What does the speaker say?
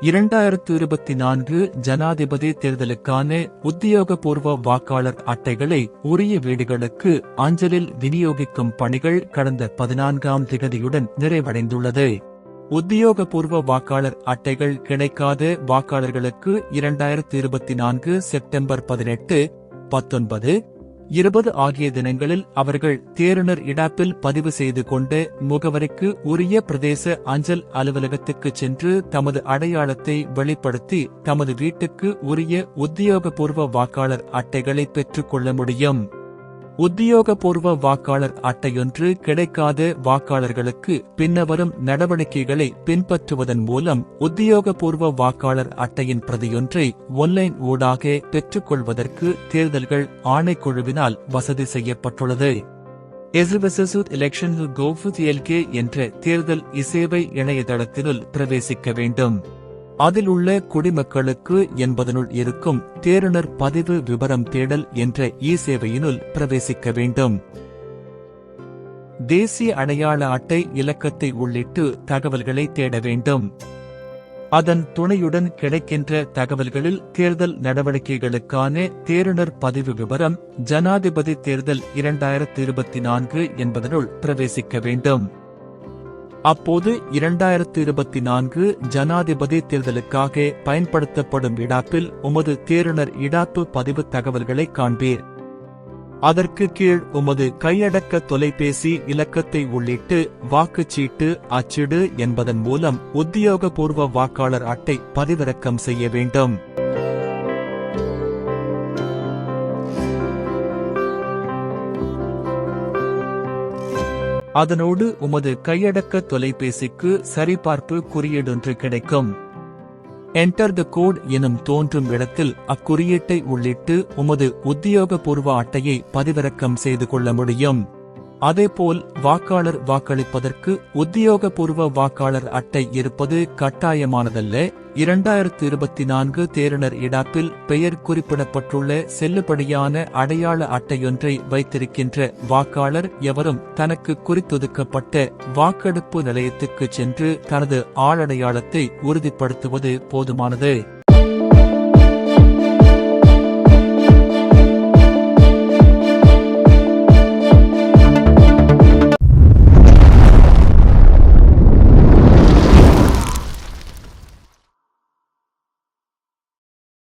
இரண்டாயிரத்து இருபத்தி நான்கு ஜனாதிபதி தேர்தலுக்கான உத்தியோகபூர்வ வாக்காளர் அட்டைகளை உரிய வீடுகளுக்கு அஞ்சலில் விநியோகிக்கும் பணிகள் கடந்த பதினான்காம் திகதியுடன் நிறைவடைந்துள்ளது. உத்தியோகபூர்வ வாக்காளர் அட்டைகள் கிடைக்காத வாக்காளர்களுக்கு இரண்டாயிரத்து இருபத்தி நான்கு செப்டம்பர் பதினெட்டு பத்தொன்பது இருபது ஆகிய தினங்களில் அவர்கள் தேருணர் இடாப்பில் பதிவு செய்து கொண்டு முகவரிக்கு உரிய பிரதேச அஞ்சல் அலுவலகத்துக்கு சென்று தமது அடையாளத்தை வெளிப்படுத்தி தமது வீட்டுக்கு உரிய உத்தியோகபூர்வ வாக்காளர் அட்டைகளை பெற்றுக்கொள்ள முடியும். உத்தியோகபூர்வ வாக்காளர் அட்டையொன்று கிடைக்காத வாக்காளர்களுக்கு பின்னவரும் நடவடிக்கைகளை பின்பற்றுவதன் மூலம் உத்தியோகபூர்வ வாக்காளர் அட்டையின் பிரதியொன்றை ஒன்லைன் ஊடாக பெற்றுக்கொள்வதற்கு தேர்தல்கள் ஆணைக்குழுவினால் வசதி செய்யப்பட்டுள்ளது. எஸ்ரிவசூத் எலெக்ஷன் கோஃபுத் எல்கே என்ற தேர்தல் இசேவை இணையதளத்தினுள் பிரவேசிக்க வேண்டும். அதில் உள்ள குடிமக்களுக்கு என்பதனுள் இருக்கும் தேருணர் பதிவு விவரம் தேடல் என்ற இ சேவையினுள் பிரவேசிக்க வேண்டும். தேசிய அடையாள அட்டை இலக்கத்தை உள்ளிட்டு தகவல்களை தேட வேண்டும். அதன் துணையுடன் கிடைக்கின்ற தகவல்களில் தேர்தல் நடவடிக்கைகளுக்கான தேருணர் பதிவு விவரம் ஜனாதிபதி தேர்தல் இரண்டாயிரத்தி இருபத்தி நான்கு என்பதனுள் பிரவேசிக்க வேண்டும். அப்போது இரண்டாயிரத்து இருபத்தி நான்கு ஜனாதிபதி தேர்தலுக்காக பயன்படுத்தப்படும் இடாப்பில் உமது தேருணர் இடாப்பு பதிவு தகவல்களை காண்பீர். அதற்கு கீழ் உமது கையடக்க தொலைபேசி இலக்கத்தை உள்ளிட்டு வாக்குச்சீட்டு அச்சிடு என்பதன் மூலம் உத்தியோகபூர்வ வாக்காளர் அட்டை பதிவிறக்கம் செய்ய வேண்டும். அதனோடு உமது கையடக்க தொலைபேசிக்கு சரிபார்ப்பு குறியீடொன்று கிடைக்கும். என்டர் த கோட் எனும் தோன்றும் இடத்தில் அக்குறியீட்டை உள்ளிட்டு உமது உத்தியோகபூர்வ அட்டையை பதிவிறக்கம் செய்து கொள்ள முடியும். அதேபோல் வாக்காளர் வாக்களிப்பதற்கு உத்தியோகபூர்வ வாக்காளர் அட்டை இருப்பது கட்டாயமானதல்ல. இரண்டாயிரத்து இருபத்தி நான்கு தேர்தலர் இடாப்பில் பெயர் குறிப்பிடப்பட்டுள்ள செல்லுபடியான அடையாள அட்டையொன்றை வைத்திருக்கின்ற வாக்காளர் எவரும் தனக்கு குறித்தொதுக்கப்பட்ட வாக்கெடுப்பு நிலையத்துக்கு சென்று தனது ஆளடையாளத்தை உறுதிப்படுத்துவது போதுமானது.